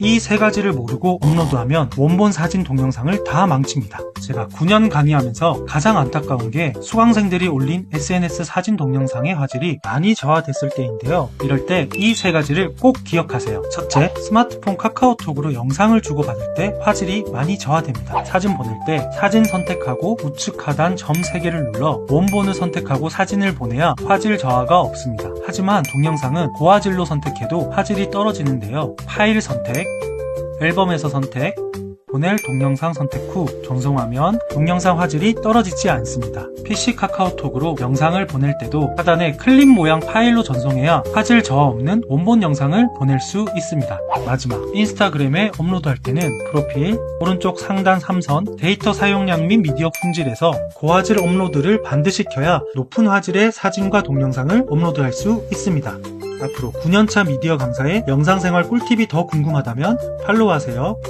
이 세 가지를 모르고 업로드하면 원본 사진 동영상을 다 망칩니다. 제가 9년 강의하면서 가장 안타까운 게 수강생들이 올린 SNS 사진 동영상의 화질이 많이 저하됐을 때인데요. 이럴 때 이 세 가지를 꼭 기억하세요. 첫째, 스마트폰 카카오톡으로 영상을 주고받을 때 화질이 많이 저하됩니다. 사진 보낼 때 사진 선택하고 우측 하단 점 3개를 눌러 원본을 선택하고 사진을 보내야 화질 저하가 없습니다. 하지만 동영상은 고화질로 선택해도 화질이 떨어지는데요. 파일 선택, 앨범에서 선택, 보낼 동영상 선택 후 전송하면 동영상 화질이 떨어지지 않습니다. PC 카카오톡으로 영상을 보낼 때도 하단에 클립 모양 파일로 전송해야 화질 저하 없는 원본 영상을 보낼 수 있습니다. 마지막, 인스타그램에 업로드할 때는 프로필 오른쪽 상단 3선 데이터 사용량 및 미디어 품질에서 고화질 업로드를 반드시 켜야 높은 화질의 사진과 동영상을 업로드할 수 있습니다. 앞으로 9년차 미디어 강사의 영상생활 꿀팁이 더 궁금하다면 팔로우하세요.